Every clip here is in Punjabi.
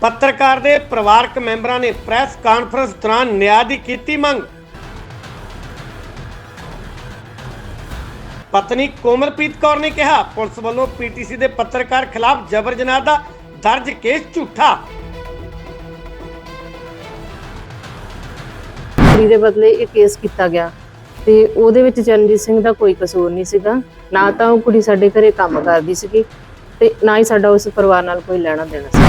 ਪੱਤਰਕਾਰ ਦੇ ਪਰਿਵਾਰਕ ਮੈਂਬਰਾਂ ਨੇ ਪ੍ਰੈਸ ਕਾਨਫਰੰਸ ਦੌਰਾਨ ਨਿਆਂ ਦੀ ਕੀਤੀ ਮੰਗ। ਪਤਨੀ ਕੋਮਲਪ੍ਰੀਤ ਕੌਰ ਨੇ ਕਿਹਾ, ਪੁਲਿਸ ਵੱਲੋਂ ਪੀਟੀਸੀ ਦੇ ਪੱਤਰਕਾਰ ਖਿਲਾਫ ਜਬਰ ਜਨਾਹ ਦਾ ਦਰਜ ਕੇਸ ਝੂਠਾ। ਕੁੜੀ ਦੇ ਬਦਲੇ ਇਹ ਕੇਸ ਕੀਤਾ ਗਿਆ ਤੇ ਉਹਦੇ ਵਿੱਚ ਚਰਨਜੀਤ ਸਿੰਘ ਦਾ ਕੋਈ ਕਸੂਰ ਨਹੀਂ ਸੀਗਾ। ਨਾ ਤਾਂ ਉਹ ਕੁੜੀ ਸਾਡੇ ਘਰੇ ਕੰਮ ਕਰਦੀ ਸੀਗੀ ਤੇ ਨਾ ਹੀ ਸਾਡਾ ਉਸ ਪਰਿਵਾਰ ਨਾਲ ਕੋਈ ਲੈਣਾ ਦੇਣਾ ਸੀ।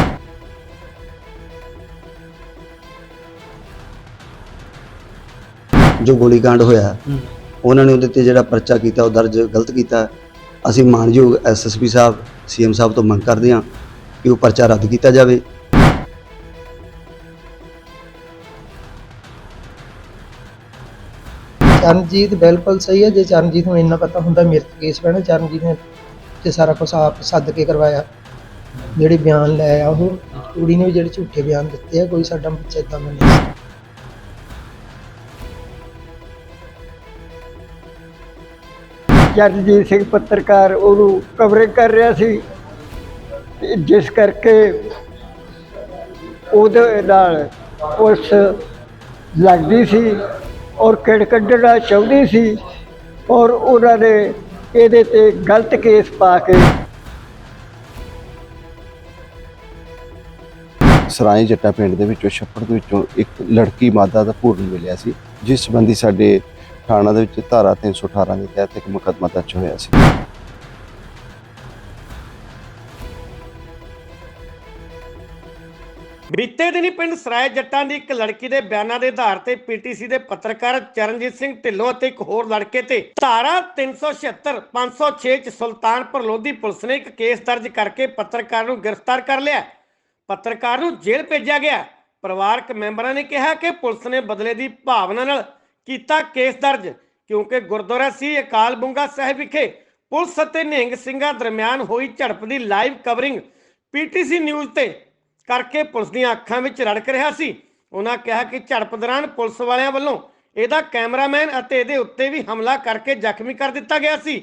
ਜੋ ਗੋਲੀकांड ਹੋਇਆ ਉਹਨਾਂ ਨੇ ਉਹਦੇ ਤੇ ਜਿਹੜਾ ਪਰਚਾ ਕੀਤਾ ਉਹ ਦਰਜ ਗਲਤ ਕੀਤਾ। ਅਸੀਂ ਮਾਨਯੋਗ ਐਸਐਸਪੀ ਸਾਹਿਬ ਸੀਐਮ ਸਾਹਿਬ ਤੋਂ ਮੰਗ ਕਰਦੇ ਹਾਂ ਕਿ ਉਹ ਪਰਚਾ ਰੱਦ ਕੀਤਾ ਜਾਵੇ। ਚਰਨਜੀਤ ਬਿਲਕੁਲ ਸਹੀ ਹੈ। ਜੇ ਚਰਨਜੀਤ ਨੂੰ ਇੰਨਾ ਪਤਾ ਹੁੰਦਾ ਮੇਰੇ ਤੇ ਕੇਸ ਪੈਣਾ ਚਰਨਜੀਤ ਨੇ ਤੇ ਸਾਰਾ ਕੁਝ ਆਪ ਸੱਦ ਕੇ ਕਰਵਾਇਆ। ਜਿਹੜੇ ਬਿਆਨ ਲੈ ਆ ਉਹ ਕੁੜੀ ਨੇ ਵੀ ਜਿਹੜੇ ਝੂਠੇ ਬਿਆਨ ਦਿੱਤੇ ਆ ਕੋਈ ਸਾਡਾ ਬੱਚਾ ਇਦਾਂ ਦਾ ਨਹੀਂ। ਸੀ ਚਰਨਜੀਤ ਸਿੰਘ ਪੱਤਰਕਾਰ ਉਹਨੂੰ ਕਵਰਿੰਗ ਕਰ ਰਿਹਾ ਸੀ। ਜਿਸ ਕਰਕੇ ਉਹਦੇ ਨਾਲ ਪੁਲਿਸ ਲੱਗਦੀ ਸੀ ਔਰ ਕਿੜ ਕੱਢਣਾ ਚਾਹੁੰਦੀ ਸੀ ਔਰ ਉਹਨਾਂ ਨੇ ਇਹਦੇ ਤੇ ਗਲਤ ਕੇਸ ਪਾ ਕੇ ਸਰਾਏ ਜੱਟਾ ਪਿੰਡ ਦੇ ਵਿੱਚੋਂ ਛੱਪੜ ਦੇ ਵਿੱਚੋਂ ਇੱਕ ਲੜਕੀ ਮਾਦਾ ਦਾ ਭੂਰਨ ਮਿਲਿਆ ਸੀ, ਜਿਸ ਸੰਬੰਧੀ ਸਾਡੇ ਥਾਣਾ ਦੇ ਵਿੱਚ ਧਾਰਾ 318 ਦੇ ਤਹਿਤ ਇੱਕ ਮੁਕੱਦਮਾ ਦਰਜ ਹੋਇਆ ਸੀ। ਬੀਤੇ ਦਿਨੀ ਪਿੰਡ ਸਰਾਏ ਜੱਟਾਂ ਦੀ ਇੱਕ ਲੜਕੀ ਦੇ ਬਿਆਨਾਂ ਦੇ ਆਧਾਰ ਤੇ ਪੀਟੀਸੀ ਦੇ ਪੱਤਰਕਾਰ ਚਰਨਜੀਤ ਸਿੰਘ ਢਿੱਲੋਂ ਅਤੇ ਇੱਕ ਹੋਰ ਲੜਕੇ ਤੇ ਧਾਰਾ 376 506 ਚ ਸੁਲਤਾਨਪੁਰ ਲੋਧੀ ਪੁਲਿਸ ਨੇ ਇੱਕ ਕੇਸ ਦਰਜ ਕਰਕੇ ਪੱਤਰਕਾਰ ਨੂੰ ਗ੍ਰਿਫਤਾਰ ਕਰ ਲਿਆ। ਪੱਤਰਕਾਰ ਨੂੰ ਜੇਲ੍ਹ ਭੇਜਿਆ ਗਿਆ। ਪਰਿਵਾਰਕ ਮੈਂਬਰਾਂ ਨੇ ਕਿਹਾ ਕਿ ਪੁਲਿਸ ਨੇ ਬਦਲੇ ਦੀ ਭਾਵਨਾ ਨਾਲ ਕੀਤਾ ਕੇਸ ਦਰਜ, ਕਿਉਂਕਿ ਗੁਰਦੁਆਰਾ ਸੀ ਅਕਾਲ ਬੁੰਗਾ ਸਾਹਿਬ ਵਿਖੇ ਪੁਲਿਸ ਅਤੇ ਨਿਹੰਗ ਸਿੰਘਾਂ ਦਰਮਿਆਨ ਹੋਈ ਝੜਪ ਦੀ ਲਾਈਵ ਕਵਰਿੰਗ ਪੀਟੀਸੀ ਨਿਊਜ਼ ਤੇ ਕਰਕੇ ਪੁਲਿਸ ਦੀਆਂ ਅੱਖਾਂ ਵਿੱਚ ਰੜਕ ਰਿਹਾ ਸੀ। ਉਹਨਾਂ ਕਿਹਾ ਕਿ ਝੜਪ ਦੌਰਾਨ ਪੁਲਿਸ ਵਾਲਿਆਂ ਵੱਲੋਂ ਇਹਦਾ ਕੈਮਰਾਮੈਨ ਅਤੇ ਇਹਦੇ ਉੱਤੇ ਵੀ ਹਮਲਾ ਕਰਕੇ ਜ਼ਖਮੀ ਕਰ ਦਿੱਤਾ ਗਿਆ ਸੀ।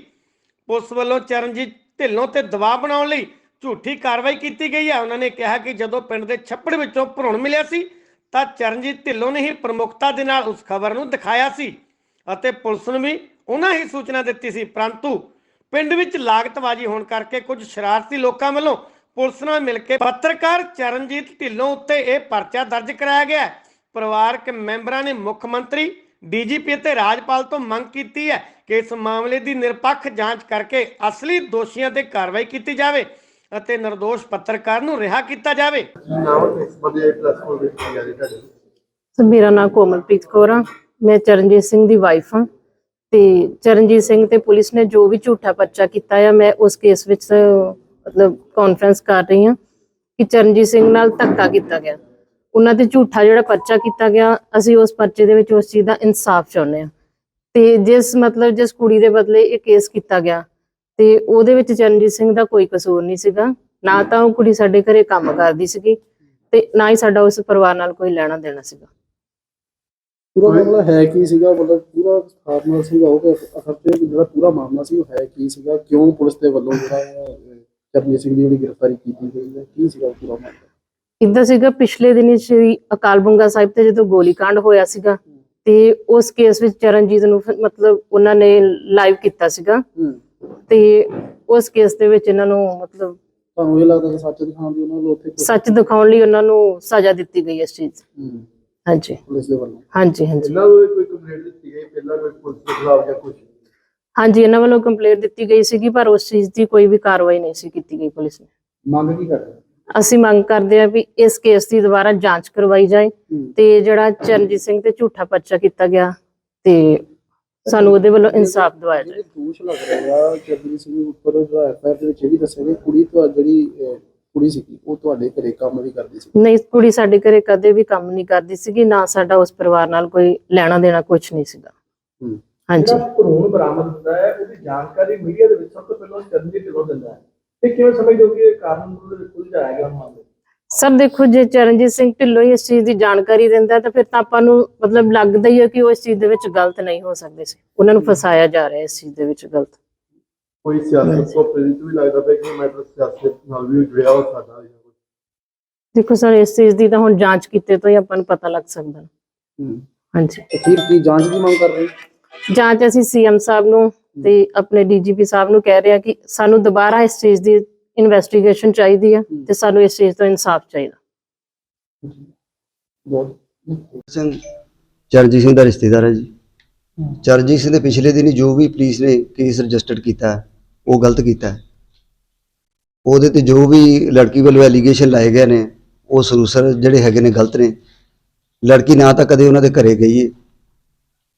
ਪੁਲਿਸ ਵੱਲੋਂ ਚਰਨਜੀਤ ਢਿੱਲੋਂ ਤੇ ਦਬਾਅ ਬਣਾਉਣ ਲਈ ਝੂਠੀ ਕਾਰਵਾਈ ਕੀਤੀ ਗਈ ਹੈ ਉਹਨਾਂ ਨੇ ਕਿਹਾ ਕਿ ਜਦੋਂ ਪਿੰਡ ਦੇ ਛੱਪੜ ਵਿੱਚੋਂ ਭਰੂਣ ਮਿਲਿਆ ਸੀ ਤਾਂ ਚਰਨਜੀਤ ਢਿੱਲੋਂ ਨੇ ਹੀ ਪ੍ਰਮੁਖਤਾ ਦੇ ਨਾਲ ਉਸ ਖਬਰ ਨੂੰ ਦਿਖਾਇਆ ਸੀ ਅਤੇ ਪੁਲਿਸ ਨੂੰ ਵੀ ਉਹਨਾਂ ਹੀ ਸੂਚਨਾ ਦਿੱਤੀ ਸੀ। ਪਰੰਤੂ ਪਿੰਡ ਵਿੱਚ ਲਾਗਤਬਾਜ਼ੀ ਹੋਣ ਕਰਕੇ ਕੁਝ ਸ਼ਰਾਰਤੀ ਲੋਕਾਂ ਵੱਲੋਂ ਪੁਲਿਸ ਨਾਲ ਮਿਲ ਕੇ ਪੱਤਰਕਾਰ ਚਰਨਜੀਤ ਢਿੱਲੋਂ ਉੱਤੇ ਇਹ ਪਰਚਾ ਦਰਜ ਕਰਾਇਆ ਗਿਆ ਪਰਿਵਾਰਕ ਮੈਂਬਰਾਂ ਨੇ ਮੁੱਖ ਮੰਤਰੀ, ਡੀਜੀਪੀ ਅਤੇ ਰਾਜਪਾਲ ਤੋਂ ਮੰਗ ਕੀਤੀ ਹੈ ਕਿ ਇਸ ਮਾਮਲੇ ਦੀ ਨਿਰਪੱਖ ਜਾਂਚ ਕਰਕੇ ਅਸਲੀ ਦੋਸ਼ੀਆਂ ਤੇ ਕਾਰਵਾਈ ਕੀਤੀ ਜਾਵੇ। ਅਤੇ ਨਿਰਦੋਸ਼ ਪੱਤਰਕਾਰ ਨੂੰ ਰਿਹਾ ਕੀਤਾ ਜਾਵੇ। ਸਰ, ਮੇਰਾ ਨਾਮ ਕੋਮਲਪ੍ਰੀਤ ਕੌਰ ਆ। ਮੈਂ ਚਰਨਜੀਤ ਸਿੰਘ ਦੀ ਵਾਈਫ ਹਾਂ। ਤੇ ਚਰਨਜੀਤ ਸਿੰਘ ਤੇ ਪੁਲਿਸ ਨੇ ਜੋ ਵੀ ਝੂਠਾ ਪਰਚਾ ਕੀਤਾ ਆ, ਮੈਂ ਉਸ ਕੇਸ ਵਿੱਚ ਮਤਲਬ ਕਾਨਫਰੰਸ ਕਰ ਰਹੀ ਹਾਂ ਕਿ ਚਰਨਜੀਤ ਸਿੰਘ ਨਾਲ ਧੱਕਾ ਕੀਤਾ ਗਿਆ। ਉਹਨਾਂ ਤੇ ਝੂਠਾ ਜਿਹੜਾ ਪਰਚਾ ਕੀਤਾ ਗਿਆ, ਅਸੀਂ ਉਸ ਪਰਚੇ ਦੇ ਵਿੱਚ ਉਸ ਚੀਜ਼ ਦਾ ਇਨਸਾਫ ਚਾਹੁੰਦੇ ਹਾਂ। ਤੇ ਜਿਸ ਮਤਲਬ ਜਿਸ ਕੁੜੀ ਦੇ ਬਦਲੇ ਇਹ ਕੇਸ ਕੀਤਾ ਗਿਆ ਤੇ ਉਹਦੇ ਵਿੱਚ ਚਰਨਜੀਤ ਸਿੰਘ ਦਾ ਕੋਈ ਕਸੂਰ ਨਹੀਂ ਸੀਗਾ। ਨਾ ਤਾਂ ਉਹ ਕੁੜੀ ਸਾਡੇ ਘਰੇ ਕੰਮ ਕਰਦੀ ਸੀਗੀ ਤੇ ਨਾ ਹੀ ਸਾਡਾ ਉਸ ਪਰਿਵਾਰ ਨਾਲ ਕੋਈ ਲੈਣਾ ਦੇਣਾ ਸੀਗਾ। ਪੂਰਾ ਮਾਮਲਾ ਹੈ ਕੀ ਸੀਗਾ? ਮਤਲਬ ਪੂਰਾ ਸਥਾਪਨਾ ਸਮਝਾਓ ਕਿ ਅਸਲ ਤੇ ਜਿਹੜਾ ਪੂਰਾ ਮਾਮਲਾ ਸੀ ਉਹ ਹੈ ਕੀ ਸੀਗਾ? ਕਿਉਂ ਪੁਲਿਸ ਦੇ ਵੱਲੋਂ ਜਿਹੜਾ ਅਹ, ਚਰਨਜੀਤ ਸਿੰਘ ਦੀ ਜਿਹੜੀ ਗ੍ਰਿਫਤਾਰੀ ਕੀਤੀ ਗਈ ਹੈ? ਕੀ ਸੀਗਾ ਉਹ ਪੂਰਾ ਮਾਮਲਾ? ਇਦਾਂ ਸੀਗਾ ਪਿਛਲੇ ਦਿਨੀ ਸ਼੍ਰੀ ਅਕਾਲ ਬੁੰਗਾ ਸਾਹਿਬ ਤੇ ਜਦੋਂ ਗੋਲੀकांड ਹੋਇਆ ਸੀਗਾ ਤੇ ਉਸ ਕੇਸ ਵਿੱਚ ਚਰਨਜੀਤ ਨੂੰ ਮਤਲਬ ਉਹਨਾਂ ਨੇ ਲਾਈਵ ਕੀਤਾ ਸੀਗਾ। ਹੂੰ। ਤੇ ਉਸ ਕੇਸ ਦੇ ਵਿੱਚ ਇਹਨਾਂ ਨੂੰ ਮਤਲਬ ਤੁਹਾਨੂੰ ਇਹ ਲੱਗਦਾ ਕਿ ਸੱਚ ਦਿਖਾਉਣ ਦੀ ਉਹਨਾਂ ਨੂੰ ਉੱਥੇ ਸੱਚ ਦਿਖਾਉਣ ਲਈ ਉਹਨਾਂ ਨੂੰ ਸਜ਼ਾ ਦਿੱਤੀ ਗਈ ਇਸ ਚੀਜ਼। ਹੂੰ, ਹਾਂਜੀ। ਪੁਲਿਸ ਦੇ ਵੱਲੋਂ। ਹਾਂਜੀ ਹਾਂਜੀ। ਪਹਿਲਾਂ ਵੀ ਕੋਈ ਕੰਪਲੇਂਟ ਦਿੱਤੀ ਗਈ ਪਹਿਲਾਂ ਕੋਈ ਪੁਲਿਸ ਦੇ ਖਿਲਾਫ ਜਾਂ ਕੁਝ ਹਾਂਜੀ ਇਹਨਾਂ ਵੱਲੋਂ ਕੰਪਲੇਂਟ ਦਿੱਤੀ ਗਈ ਸੀਗੀ ਪਰ ਉਸ ਚੀਜ਼ ਦੀ ਕੋਈ ਵੀ ਕਾਰਵਾਈ ਨਹੀਂ ਸੀ ਕੀਤੀ ਗਈ ਪੁਲਿਸ ਨੇ। ਮੰਗ ਕੀ ਕਰਦੇ? ਅਸੀਂ ਮੰਗ ਕਰਦੇ ਹਾਂ ਵੀ ਇਸ ਕੇਸ ਦੀ ਦੁਬਾਰਾ ਜਾਂਚ ਕਰਵਾਈ ਜਾਏ ਤੇ ਜਿਹੜਾ ਚਰਨਜੀਤ ਸਿੰਘ ਤੇ ਝੂਠਾ ਪਰਚਾ ਕੀਤਾ ਗਿਆ ਤੇ ਸਾਨੂੰ ਉਹਦੇ ਵੱਲੋਂ ਇਨਸਾਫ ਦਿਵਾਇਆ ਜਿਹੜੇ ਦੋਸ਼ ਲੱਗ ਰਹੇ ਚਰਨਜੀਤ ਸਿੰਘ ਉੱਪਰ ਜਿਹੜਾ ਐਫਆਈਆਰ ਦੇ ਵਿੱਚ ਇਹ ਵੀ ਦੱਸਿਆ ਗਿਆ ਕੁੜੀ ਤੁਹਾਡੀ ਜਿਹੜੀ ਕੁੜੀ ਸੀਗੀ ਉਹ ਤੁਹਾਡੇ ਘਰੇ ਕੰਮ ਵੀ ਕਰਦੀ ਸੀ? ਨਹੀਂ ਕੁੜੀ ਸਾਡੇ ਘਰੇ ਕਦੇ ਵੀ ਕੰਮ ਨਹੀਂ ਕਰਦੀ ਸੀਗੀ ਨਾ ਸਾਡਾ ਉਸ ਪਰਿਵਾਰ ਨਾਲ ਕੋਈ ਲੈਣਾ ਦੇਣਾ ਕੁਝ ਨਹੀਂ ਸੀਗਾ। ਹੂੰ। ਹਾਂਜੀ। ਭਰੂਣ ਬਰਾਮਦ ਹੁੰਦਾ ਹੈ ਉਹਦੀ ਜਾਣਕਾਰੀ ਮੀਡੀਆ ਦੇ ਵਿੱਚ ਸਭ ਤੋਂ ਪਹਿਲਾਂ ਚਰਨਜੀਤ ਢਿੱਲੋਂ ਦਿੰਦਾ ਹੈ। ਤੇ ਕਿਵੇਂ ਸਮਝਦੇ ਹੋ ਕਿ ਇਹ ਕਾਰਨ ਦੇ ਵਿੱਚ ਉਲਝਾਇਆ ਗਿਆ ਮਾਮਲੇ ਸਰ ਦੇਖੋ ਜੇ ਚਰਨਜੀਤ ਸਿੰਘ ਢਿੱਲੋਂ ਹੀ ਇਸ ਚੀਜ਼ ਦੀ ਜਾਣਕਾਰੀ ਦਿੰਦਾ ਤਾਂ ਫਿਰ ਤਾਂ ਆਪਾਂ ਨੂੰ ਮਤਲਬ ਲੱਗਦਾ ਹੀ ਹੈ ਕਿ ਉਹ ਇਸ ਚੀਜ਼ ਦੇ ਵਿੱਚ ਗਲਤ ਨਹੀਂ ਹੋ ਸਕਦੇ ਸੀ। ਉਹਨਾਂ ਨੂੰ ਫਸਾਇਆ ਜਾ ਰਿਹਾ ਇਸ ਚੀਜ਼ ਦੇ ਵਿੱਚ ਗਲਤ। ਕੋਈ ਸਿਆਸਤ ਤੋਂ ਪ੍ਰੇਰਿਤ ਵੀ ਲੱਗਦਾ ਪਿਆ ਕਿ ਮੈਟਰ ਸਿਆਸਤ ਨਾਲ ਵੀ ਜੁੜਿਆ ਹੋ ਸਕਦਾ ਹੈ ਦੇਖੋ ਸਰ ਇਸ ਚੀਜ਼ ਦੀ ਤਾਂ ਹੁਣ ਜਾਂਚ ਕੀਤੇ ਤੋਂ ਹੀ ਆਪਾਂ ਨੂੰ ਪਤਾ ਲੱਗ ਸਕਦਾ। ਹੂੰ। ਹਾਂਜੀ। ਅਖੀਰ ਕੀ ਜਾਂਚ ਦੀ ਮੰਗ ਕਰ ਰਹੇ ਜਾਂਚ ਅਸੀਂ ਸੀਐਮ ਸਾਹਿਬ ਨੂੰ ਤੇ ਆਪਣੇ ਡੀਜੀਪੀ ਸਾਹਿਬ ਨੂੰ ਕਹਿ ਰਹੇ ਆ ਕਿ ਸਾਨੂੰ ਦੁਬਾਰਾ ਇਸ ਚੀਜ਼ ਦੀ ਇਨਵੈਸਟੀਗੇਸ਼ਨ ਚਾਹੀਦੀ ਆ ਤੇ ਸਾਨੂੰ ਇਸ ਚੀਜ਼ ਤੋਂ ਇਨਸਾਫ ਚਾਹੀਦਾ। ਬਹੁਤ ਸਿੰਘ ਚਰਨਜੀਤ ਸਿੰਘ ਦਾ ਰਿਸ਼ਤੇਦਾਰ ਹੈ ਜੀ। ਚਰਨਜੀਤ ਸਿੰਘ ਦੇ ਪਿਛਲੇ ਦਿਨੀ ਜੋ ਵੀ ਪੁਲਿਸ ਨੇ ਕੇਸ ਰਜਿਸਟਰਡ ਕੀਤਾ ਉਹ ਗਲਤ ਕੀਤਾ। ਹੈ ਉਹਦੇ ਤੇ ਜੋ ਵੀ ਲੜਕੀ ਵੱਲੋਂ ਐਲੀਗੇਸ਼ਨ ਲਾਏ ਗਏ ਨੇ ਉਹ ਸਰੂਸਰ ਜਿਹੜੇ ਹੈਗੇ ਨੇ ਗਲਤ ਨੇ। ਲੜਕੀ ਨਾ ਤਾਂ ਕਦੇ ਉਹਨਾਂ ਦੇ ਘਰੇ ਗਈ ਹੈ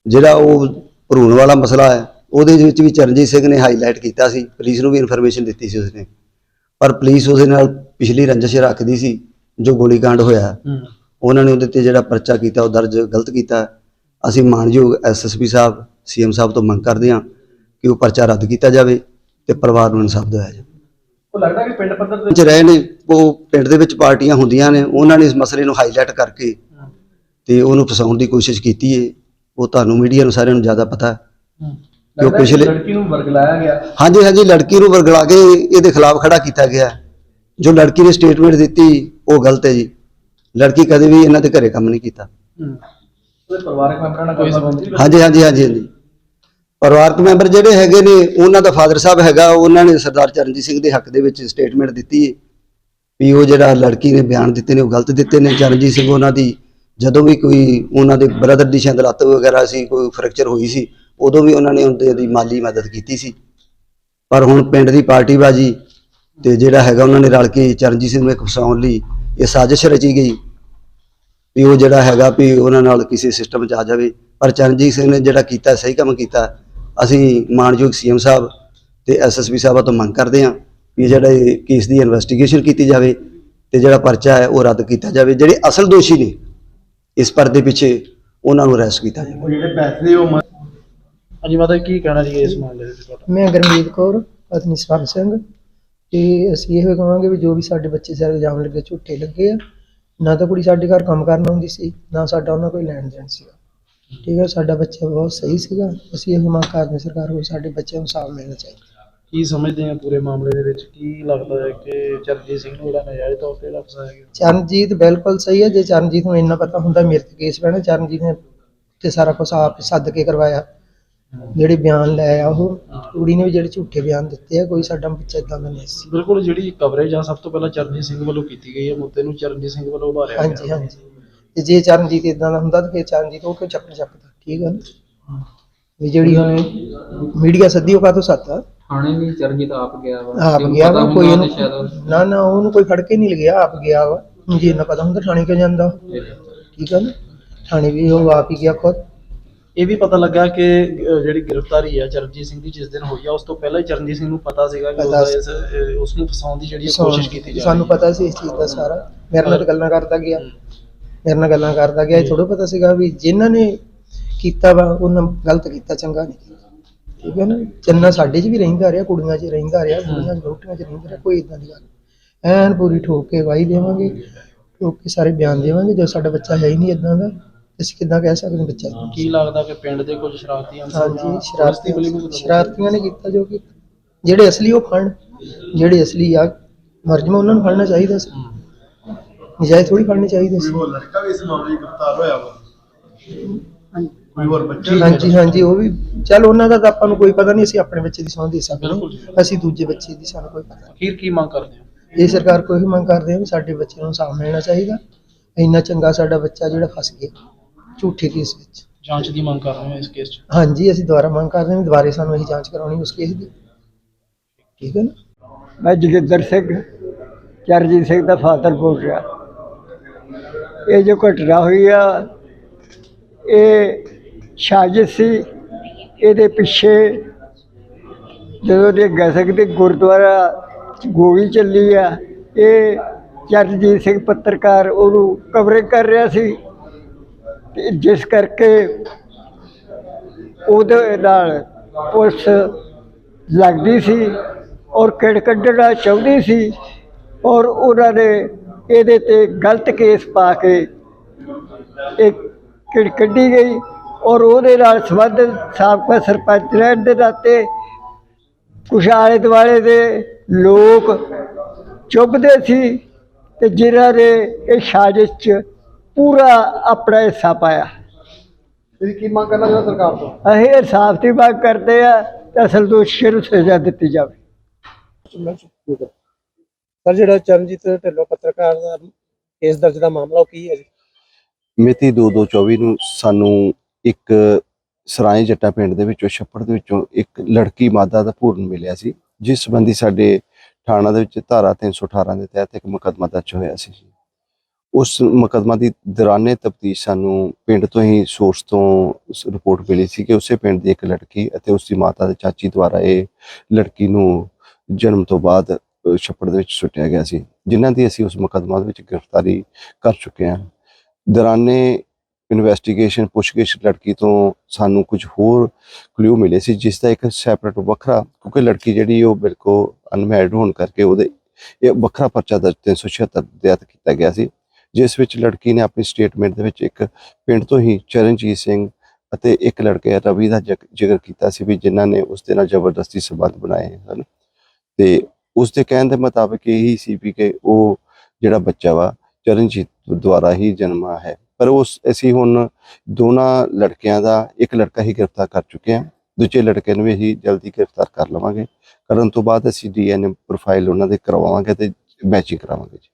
ਜਿਹੜਾ ਉਹ ਭਰੂਣ ਵਾਲਾ ਮਸਲਾ ਹੈ ਉਹਦੇ ਵਿੱਚ ਵੀ ਚਰਨਜੀਤ ਸਿੰਘ ਨੇ ਹਾਈਲਾਈਟ ਕੀਤਾ ਸੀ। ਪੁਲਿਸ ਨੂੰ ਵੀ ਇਨਫੋਰਮੇਸ਼ਨ ਦਿੱਤੀ ਸੀ ਉਸਨੇ। ਪਰ ਪੁਲਿਸ ਉਹਦੇ ਨਾਲ ਪਿਛਲੀ ਰੰਜਿਸ਼ ਰੱਖਦੀ ਸੀ ਜੋ ਗੋਲੀकांड ਹੋਇਆ। ਉਹਨਾਂ ਨੇ ਉਹਦੇ ਤੇ ਜਿਹੜਾ ਪਰਚਾ ਕੀਤਾ ਉਹ ਦਰਜ ਗਲਤ ਕੀਤਾ। ਅਸੀਂ ਮਾਨਯੋਗ ਐਸਐਸਪੀ ਸਾਹਿਬ ਸੀਐਮ ਸਾਹਿਬ ਤੋਂ ਮੰਗ ਕਰਦੇ ਹਾਂ ਕਿ ਉਹ ਪਰਚਾ ਰੱਦ ਕੀਤਾ ਜਾਵੇ ਤੇ ਪਰਿਵਾਰ ਨੂੰ ਇਨਸਾਫ ਦਿਵਾਇਆ ਜਾਵੇ। ਉਹ ਲੱਗਦਾ ਕਿ ਪਿੰਡ ਪੱਧਰ ਤੇ ਚ ਰਹੇ ਨੇ ਉਹ ਪਿੰਡ ਦੇ ਵਿੱਚ ਪਾਰਟੀਆਂ ਹੁੰਦੀਆਂ ਨੇ ਉਹਨਾਂ ਨੇ ਇਸ ਮਸਲੇ ਨੂੰ ਹਾਈਲਾਈਟ ਕਰਕੇ ਤੇ ਉਹਨੂੰ ਫਸਾਉਣ ਦੀ ਕੋਸ਼ਿਸ਼ ਕੀਤੀ ਹੈ ਉਹ ਤੁਹਾਨੂੰ ਮੀਡੀਆ ਨੂੰ ਸਾਰਿਆਂ ਨੂੰ ਜ਼ਿਆਦਾ ਪਤਾ। ਹੈ। ਜੋ ਪਿਛਲੇ ਲੜਕੀ ਨੂੰ ਵਰਗਲਾਇਆ ਗਿਆ। ਹਾਂਜੀ ਹਾਂਜੀ ਲੜਕੀ ਨੂੰ ਵਰਗਲਾ ਕੇ ਇਹਦੇ ਖਿਲਾਫ ਖੜਾ ਕੀਤਾ ਗਿਆ। ਜੋ ਲੜਕੀ ਨੇ ਸਟੇਟਮੈਂਟ ਦਿੱਤੀ ਉਹ ਗਲਤ ਹੈ ਜੀ। ਲੜਕੀ ਕਦੇ ਵੀ ਇਹਨਾਂ ਦੇ ਘਰੇ ਕੰਮ ਨਹੀਂ ਕੀਤਾ। ਉਹਦੇ ਪਰਿਵਾਰਕ ਮੈਂਬਰਾਂ ਨਾਲ ਕੋਈ ਸੰਬੰਧ ਨਹੀਂ? ਹਾਂਜੀ ਹਾਂਜੀ ਹਾਂਜੀ ਹਾਂਜੀ। ਪਰਿਵਾਰਕ ਮੈਂਬਰ ਜਿਹੜੇ ਹੈਗੇ ਨੇ ਉਹਨਾਂ ਦਾ ਫਾਦਰ ਸਾਹਿਬ ਹੈਗਾ ਉਹਨਾਂ ਨੇ ਸਰਦਾਰ ਚਰਨਜੀਤ ਸਿੰਘ ਦੇ ਹੱਕ ਦੇ ਵਿੱਚ ਸਟੇਟਮੈਂਟ ਦਿੱਤੀ। ਵੀ ਉਹ ਜਿਹੜਾ ਲੜਕੀ ਨੇ ਬਿਆਨ ਦਿੱਤੇ ਨੇ ਉਹ ਗਲਤ ਦਿੱਤੇ ਨੇ। ਚਰਨਜੀਤ ਸਿੰਘ ਉਹਨਾਂ ਦੀ ਜਦੋਂ ਵੀ ਕੋਈ ਉਹਨਾਂ ਦੇ ਬ੍ਰਦਰ ਦੀ ਸ਼ਾਇਦ ਲੱਤ ਵਗੈਰਾ ਸੀ ਕੋਈ ਫ੍ਰੈਕਚਰ ਹੋਈ ਸੀ ਉਦੋਂ ਵੀ ਉਹਨਾਂ ਨੇ ਉਹਦੇ ਦੀ ਮਾਲੀ ਮਦਦ ਕੀਤੀ ਸੀ। ਪਰ ਹੁਣ ਪਿੰਡ ਦੀ ਪਾਰਟੀਬਾਜੀ ਤੇ ਜਿਹੜਾ ਹੈਗਾ ਉਹਨਾਂ ਨੇ ਰਲ ਕੇ ਚਰਨਜੀਤ ਸਿੰਘ ਨੂੰ ਫਸਾਉਣ ਲਈ ਇਹ ਸਾਜ਼ਿਸ਼ ਰਚੀ ਗਈ ਵੀ ਉਹ ਜਿਹੜਾ ਹੈਗਾ ਵੀ ਉਹਨਾਂ ਨਾਲ ਕਿਸੇ ਸਿਸਟਮ 'ਚ ਆ ਜਾਵੇ। ਪਰ ਚਰਨਜੀਤ ਸਿੰਘ ਨੇ ਜਿਹੜਾ ਕੀਤਾ, ਸਹੀ ਕੰਮ ਕੀਤਾ, ਅਸੀਂ ਮਾਨਯੋਗ ਸੀਐਮ ਸਾਹਿਬ ਤੇ ਐਸਐਸਪੀ ਸਾਹਿਬਾਂ ਤੋਂ ਮੰਗ ਕਰਦੇ ਹਾਂ ਵੀ ਇਹ ਜਿਹੜਾ ਇਹ ਕੇਸ ਦੀ ਇਨਵੈਸਟੀਗੇਸ਼ਨ ਕੀਤੀ ਜਾਵੇ ਤੇ ਜਿਹੜਾ ਪਰਚਾ ਹੈ ਉਹ ਰੱਦ ਕੀਤਾ ਜਾਵੇ। ਜਿਹੜੇ ਅਸਲ ਦੋਸ਼ੀ ਨੇ ਇਸ ਪਰਦੇ ਪਿੱਛੇ ਉਹਨਾਂ ਨੂੰ ਅਰੈਸਟ ਕੀਤਾ ਜਾਵੇ। ਜਿਹੜੇ ਪੈਸੇ ਉਹ ਹਾਂਜੀ ਮਾਤਾ ਜੀ, ਕੀ ਕਹਿਣਾ ਜੀ ਇਸ ਮਾਮਲੇ ਦੇ ਵਿੱਚ ਤੁਹਾਡਾ? ਮੈਂ ਗਰਮੀਤ ਕੌਰ ਪਤਨੀ ਸਵਰਨ ਸਿੰਘ। ਤੇ ਅਸੀਂ ਇਹ ਕਹਾਂਗੇ ਵੀ ਜੋ ਵੀ ਸਾਡੇ ਬੱਚੇ ਸਾਰੇ ਇਲਜ਼ਾਮ ਲੱਗੇ ਝੂਠੇ ਲੱਗੇ ਆ ਨਾ ਤਾਂ ਕੁੜੀ ਸਾਡੇ ਘਰ ਕੰਮ ਕਰਨ ਆਉਂਦੀ ਸੀ ਨਾ ਸਾਡਾ ਉਹਨਾਂ ਕੋਈ ਲੈਣ ਦੇਣ ਸੀਗਾ। ਠੀਕ ਹੈ ਸਾਡਾ ਬੱਚਾ ਬਹੁਤ ਸਹੀ ਸੀਗਾ। ਅਸੀਂ ਇਹ ਮੰਗ ਕਰਦੇ ਹਾਂ ਸਰਕਾਰ ਕੋਲ ਸਾਡੇ ਬੱਚਿਆਂ ਨੂੰ ਸਾਫ਼ ਮਿਲਣਾ ਚਾਹੀਦਾ। ਕੀ ਸਮਝਦੇ ਆ ਪੂਰੇ ਮਾਮਲੇ ਦੇ ਵਿੱਚ? ਕੀ ਲੱਗਦਾ ਹੈ ਕਿ ਚਰਨਜੀਤ ਸਿੰਘ ਨੂੰ ਜਿਹੜਾ ਨਜਾਇਜ਼ ਤੌਰ ਤੇ ਫਸਾਇਆ ਗਿਆ? ਚਰਨਜੀਤ ਬਿਲਕੁਲ ਸਹੀ ਹੈ। ਜੇ ਚਰਨਜੀਤ ਨੂੰ ਇੰਨਾ ਪਤਾ ਹੁੰਦਾ ਮੇਰੇ ਤੇ ਕੇਸ ਪੈਣਾ। ਚਰਨਜੀਤ ਨੇ ਤੇ ਸਾਰਾ ਕੁਝ ਆਪ ਸੱਦ ਕੇ ਕਰਵਾਇਆ। ਜਿਹੜੇ ਬਿਆਨ ਲੈ ਆ ਉਹ ਕੁੜੀ ਨੇ ਵੀ ਜਿਹੜੇ ਝੂਠੇ ਬਿਆਨ ਦਿੱਤੇ ਆ ਕੋਈ ਸਾਡਾ ਬੱਚਾ ਇਦਾਂ ਦਾ ਨਹੀਂ ਸੀ। ਬਿਲਕੁਲ ਜਿਹੜੀ ਕਵਰੇਜ ਆ ਸਭ ਤੋਂ ਪਹਿਲਾਂ ਚਰਨਜੀਤ ਸਿੰਘ ਵੱਲੋਂ ਕੀਤੀ ਗਈ ਹੈ ਮੁੱਦੇ ਨੂੰ ਚਰਨਜੀਤ ਸਿੰਘ ਵੱਲੋਂ ਉਭਾਰਿਆ ਹਾਂਜੀ ਗਿਆ। ਹਾਂਜੀ ਤੇ ਜੇ ਚਰਨਜੀਤ ਇਦਾਂ ਦਾ ਹੁੰਦਾ ਤਾਂ ਫਿਰ ਚਰਨਜੀਤ ਉਹ ਕਿਉਂ ਚੱਕਰ ਚੱਕਦਾ ਠੀਕ ਹੈ ਨਾ ਵੀ ਜਿਹੜੀ ਹੁਣ ਮੀਡੀਆ ਸੱਦੀ ਉਹ ਕਾਹਤੋਂ ਸੱਦਾ ਥਾਣੇ ਵੀ ਚਰਨਜੀਤ ਆਪ ਗਿਆ ਵਾ। ਆਪ ਗਿਆ ਵਾ ਕੋਈ ਉਹਨੂੰ ਨਾ ਨਾ ਉਹਨੂੰ ਕੋਈ ਫੜ ਕੇ ਨਹੀਂ ਲਗਿਆ ਆਪ ਗਿਆ ਵਾ। ਹੁਣ ਜੇ ਇੰਨਾ ਪਤਾ ਹੁੰਦਾ ਥਾਣੇ ਕਿਉਂ ਜਾਂਦਾ? ਠੀਕ ਹੈ ਨਾ ਥਾਣੇ ਵੀ ਉਹ ਆਪ ਹੀ ਗਿਆ ਖੁਦ। ਇਹ ਵੀ ਪਤਾ ਲੱਗਾ ਕਿ ਅਹ, ਜਿਹੜੀ ਗ੍ਰਿਫਤਾਰੀ ਹੈ ਚਰਨਜੀਤ ਸਿੰਘ ਦੀ ਜਿਸ ਦਿਨ ਹੋਈ ਆ ਉਸ ਤੋਂ ਪਹਿਲਾਂ ਹੀ ਚਰਨਜੀਤ ਸਿੰਘ ਨੂੰ ਪਤਾ ਸੀਗਾ ਕਿ ਪਤਾ ਉਹਦਾ ਇਸ ਅਹ, ਉਸ ਨੂੰ ਫਸਾਉਣ ਦੀ ਜਿਹੜੀ ਕੋਸ਼ਿਸ਼ ਕੀਤੀ ਜਾ ਸਾਨੂੰ ਰਹੀ ਹੈ ਪਤਾ ਸੀ ਇਸ ਚੀਜ਼ ਦਾ ਸਾਰਾ। ਮੇਰੇ ਨਾਲ ਗੱਲਾਂ ਕਰਦਾ ਗਿਆ। ਮੇਰੇ ਨਾਲ ਗੱਲਾਂ ਕਰਦਾ ਗਿਆ। ਇਹ ਥੋੜਾ ਪਤਾ ਸੀਗਾ ਵੀ ਜਿਨ੍ਹਾਂ ਨੇ ਕੀਤਾ ਵਾ ਉਹਨਾਂ ਗਲਤ ਕੀਤਾ ਚੰਗਾ ਨਹੀਂ ਕੀਤਾ। ਠੀਕ ਹੈ ਨਾ? ਚੰਨਾ ਸਾਡੇ 'ਚ ਵੀ ਰਹਿੰਦਾ ਰਿਹਾ ਕੁੜੀਆਂ 'ਚ ਰਹਿੰਦਾ ਰਿਹਾ ਕੁੜੀਆਂ 'ਚ ਰੋਟੀਆਂ 'ਚ ਰਹਿੰਦਾ ਰਿਹਾ ਕੋਈ ਇਦਾਂ ਦੀ ਗੱਲ ਨਹੀਂ। ਐਨ ਪੂਰੀ ਠੋਕ ਕੇ ਵਾਈ ਦੇਵਾਂਗੇ ਠੋਕ ਕੇ ਸਾਰੇ ਬਿਆਨ ਦੇਵਾਂਗੇ। ਜੋ ਸਾਡਾ ਬੱਚਾ ਹੈ ਹੀ ਨਹੀਂ ਇਦਾਂ ਦਾ। ਅਸੀਂ ਕਿੱਦਾਂ ਕਹਿ ਸਕਦੇ ਹਾਂ ਬੱਚਾ? ਏਦਾਂ। ਕੀ ਲੱਗਦਾ ਕਿ ਪਿੰਡ ਦੇ ਕੁਝ ਸ਼ਰਾਰਤੀ ਅਨਸਰ ਜਾਂ ਹਾਂਜੀ ਸ਼ਰਾਰਤੀਆਂ ਨੂੰ ਸ਼ਰਾਰਤੀਆਂ ਨੇ ਕੀਤਾ ਜੋ ਕਿ ਜਿਹੜੇ ਅਸਲੀ ਉਹ ਫੜਨ ਜਿਹੜੇ ਅਸਲੀ ਆ ਮਰਜਮ ਉਹਨਾਂ ਨੂੰ ਫੜਨਾ ਚਾਹੀਦਾ ਸੀ। ਨਜਾਇਜ਼ ਥੋੜੀ ਫੜਨੇ ਚਾਹੀਦੇ ਸੀ। ਲੜਕਾ ਵੀ ਇਸ ਮਾਮਲੇ 'ਚ ਗ੍ਰਿਫਤਾਰ ਹੋਇਆ ਵਾ? ਕੋਈ ਹੋਰ ਬੱਚਾ ਹਾਂਜੀ ਹਾਂਜੀ ਉਹ ਵੀ ਚੱਲ ਉਹਨਾਂ ਦਾ ਤਾਂ ਆਪਾਂ ਨੂੰ ਕੋਈ ਪਤਾ ਨਹੀਂ ਅਸੀਂ ਆਪਣੇ ਬੱਚੇ ਦੀ ਸੌਂ ਦੇ ਸਕਦੇ ਬਿਲਕੁਲ ਜੀ। ਅਸੀਂ ਦੂਜੇ ਬੱਚੇ ਦੀ ਸਾਨੂੰ ਕੋਈ ਪਤਾ ਅਖੀਰ ਕੀ ਮੰਗ ਕਰਦੇ ਹੋ? ਇਹ ਸਰਕਾਰ ਕੋਈ ਵੀ ਮੰਗ ਕਰਦੇ ਆ ਵੀ ਸਾਡੇ ਬੱਚੇ ਨੂੰ ਸਾਹਮਣੇ ਮਿਲਣਾ ਚਾਹੀਦਾ। ਇੰਨਾ ਚੰਗਾ ਸਾਡਾ ਬੱਚਾ ਜਿਹੜਾ ਫਸ ਗਿਆ। ਝੂਠੇ ਕੇਸ ਵਿੱਚ। ਜਾਂਚ ਦੀ ਮੰਗ ਕਰ ਰਹੇ ਹੋ ਇਸ ਕੇਸ 'ਚ? ਹਾਂਜੀ ਅਸੀਂ ਦੁਬਾਰਾ ਮੰਗ ਕਰਦੇ ਹਾਂ ਵੀ ਦੁਬਾਰੇ ਸਾਨੂੰ ਇਹ ਜਾਂਚ ਕਰਾਉਣੀ ਉਸ ਕੇਸ ਦੀ। ਠੀਕ ਹੈ ਨਾ? ਮੈਂ ਜੋਗਿੰਦਰ ਸਿੰਘ ਚਰਨਜੀਤ ਸਿੰਘ ਦਾ ਫਾਦਰ ਬੋਲ ਰਿਹਾ। ਇਹ ਜੋ ਘਟਨਾ ਹੋਈ ਆ ਇਹ ਸਾਜ਼ਿਸ਼ ਸੀ ਇਹਦੇ ਪਿੱਛੇ ਜਦੋਂ ਦੇ ਗਸਕ ਦੇ ਗੁਰਦੁਆਰਾ ਗੋਲੀ ਚੱਲੀ ਆ ਇਹ ਚਰਨਜੀਤ ਸਿੰਘ ਪੱਤਰਕਾਰ ਉਹਨੂੰ ਕਵਰੇਜ ਕਰ ਰਿਹਾ ਸੀ। ਤੇ ਜਿਸ ਕਰਕੇ ਉਹਦੇ ਨਾਲ ਪੁਲਿਸ ਲੱਗਦੀ ਸੀ ਔਰ ਕਿੜ ਕੱਢਣਾ ਚਾਹੁੰਦੀ ਸੀ ਔਰ ਉਹਨਾਂ ਨੇ ਇਹਦੇ ਤੇ ਗਲਤ ਕੇਸ ਪਾ ਕੇ ਇੱਕ ਕਿੜ ਕੱਢੀ ਗਈ ਔਰ ਉਹਦੇ ਨਾਲ ਸੰਬੰਧਿਤ ਸਾਬਕਾ ਸਰਪੰਚ ਰਹਿਣ ਦੇ ਨਾਤੇ ਕੁਛ ਆਲੇ ਦੁਆਲੇ ਦੇ ਲੋਕ ਚੁੱਭਦੇ ਸੀ ਤੇ ਜਿਨ੍ਹਾਂ ਨੇ ਇਹ ਸਾਜ਼ਿਸ਼ 'ਚ ਪੂਰਾ ਆਪਣਾ ਹਿੱਸਾ ਪਾਇਆ। ਤੁਸੀਂ ਕੀ ਮੰਗ ਕਰਨਾ ਚਾਹੁੰਦੇ ਸਰਕਾਰ ਤੋਂ? ਅਸੀਂ ਇਨਸਾਫ ਦੀ ਮੰਗ ਕਰਦੇ ਆ ਤੇ ਅਸਲ ਦੋਸ਼ੀ ਨੂੰ ਸਜ਼ਾ ਦਿੱਤੀ ਜਾਵੇ। ਸਰ ਜਿਹੜਾ ਚਰਨਜੀਤ ਢਿੱਲੋਂ ਪੱਤਰਕਾਰ ਦਾ ਕੇਸ ਦਰਜ ਦਾ ਮਾਮਲਾ ਉਹ ਕੀ ਹੈ ਜੀ? ਮਿਤੀ 2224 ਨੂੰ ਸਾਨੂੰ ਇੱਕ ਸਰਾਏ ਜੱਟਾ ਪਿੰਡ ਦੇ ਵਿੱਚੋਂ ਛੱਪੜ ਦੇ ਵਿੱਚੋਂ ਇੱਕ ਲੜਕੀ ਮਾਦਾ ਦਾ ਭੂਰਨ ਮਿਲਿਆ ਸੀ ਜਿਸ ਸੰਬੰਧੀ ਸਾਡੇ ਥਾਣਾ ਦੇ ਵਿੱਚ ਧਾਰਾ 318 ਦੇ ਤਹਿਤ ਇੱਕ ਮੁਕੱਦਮਾ ਦਰਜ ਹੋਇਆ ਸੀ। ਉਸ ਮੁਕੱਦਮਾ ਦੀ ਦੌਰਾਨੇ ਤਫਤੀਸ਼ ਸਾਨੂੰ ਪਿੰਡ ਤੋਂ ਹੀ ਸੋਰਸ ਤੋਂ ਰਿਪੋਰਟ ਮਿਲੀ ਸੀ ਕਿ ਉਸੇ ਪਿੰਡ ਦੀ ਇੱਕ ਲੜਕੀ ਅਤੇ ਉਸ ਦੀ ਮਾਤਾ ਦੇ ਚਾਚੀ ਦੁਆਰਾ ਇਹ ਲੜਕੀ ਨੂੰ ਜਨਮ ਤੋਂ ਬਾਅਦ ਛੱਪੜ ਦੇ ਵਿੱਚ ਸੁੱਟਿਆ ਗਿਆ ਸੀ, ਜਿਨ੍ਹਾਂ ਦੀ ਅਸੀਂ ਉਸ ਮੁਕੱਦਮਾ ਦੇ ਵਿੱਚ ਗ੍ਰਿਫਤਾਰੀ ਕਰ ਚੁੱਕੇ ਹਾਂ। ਦੌਰਾਨੇ ਇਨਵੈਸਟੀਗੇਸ਼ਨ ਪੁੱਛਗਿੱਛ ਲੜਕੀ ਤੋਂ ਸਾਨੂੰ ਕੁਝ ਹੋਰ ਕਲੂ ਮਿਲੇ ਸੀ, ਜਿਸ ਦਾ ਇੱਕ ਸੈਪਰੇਟ ਵੱਖਰਾ, ਕਿਉਂਕਿ ਲੜਕੀ ਜਿਹੜੀ ਉਹ ਬਿਲਕੁਲ ਅਨਮੈਰਿਡ ਹੋਣ ਕਰਕੇ ਉਹਦੇ ਇਹ ਵੱਖਰਾ ਪਰਚਾ ਦਰਜ 376 ਦੇ ਤਹਿਤ ਕੀਤਾ ਗਿਆ ਸੀ। ਜਿਸ ਵਿੱਚ ਲੜਕੀ ਨੇ ਆਪਣੀ ਸਟੇਟਮੈਂਟ ਦੇ ਵਿੱਚ ਇੱਕ ਪਿੰਡ ਤੋਂ ਹੀ ਚਰਨਜੀਤ ਸਿੰਘ ਅਤੇ ਇੱਕ ਲੜਕੇ ਰਵੀ ਦਾ ਜ਼ਿਕਰ ਕੀਤਾ ਸੀ ਵੀ ਜਿਨ੍ਹਾਂ ਨੇ ਉਸ ਦੇ ਨਾਲ ਜ਼ਬਰਦਸਤੀ ਸਬੰਧ ਬਣਾਏ ਹਨ। ਤੇ ਉਸ ਦੇ ਕਹਿਣ ਦੇ ਮੁਤਾਬਕ ਇਹੀ ਸੀ ਵੀ ਕਿ ਉਹ ਜਿਹੜਾ ਬੱਚਾ ਵਾ, ਚਰਨਜੀਤ ਦੁਆਰਾ ਹੀ ਜਨਮਾ ਹੈ। ਪਰ ਉਸ, ਅਸੀਂ ਹੁਣ ਦੋਨਾਂ ਲੜਕਿਆਂ ਦਾ, ਇੱਕ ਲੜਕਾ ਹੀ ਗ੍ਰਿਫਤਾਰ ਕਰ ਚੁੱਕੇ ਹਾਂ, ਦੂਜੇ ਲੜਕੇ ਨੂੰ ਵੀ ਅਸੀਂ ਜਲਦੀ ਗ੍ਰਿਫਤਾਰ ਕਰ ਲਵਾਂਗੇ। ਕਰਨ ਤੋਂ ਬਾਅਦ ਅਸੀਂ ਡੀਐਨਏ ਪ੍ਰੋਫਾਈਲ ਉਹਨਾਂ ਦੇ ਕਰਵਾਵਾਂਗੇ ਤੇ ਮੈਚਿੰਗ ਕਰਾਵਾਂਗੇ ਜੀ।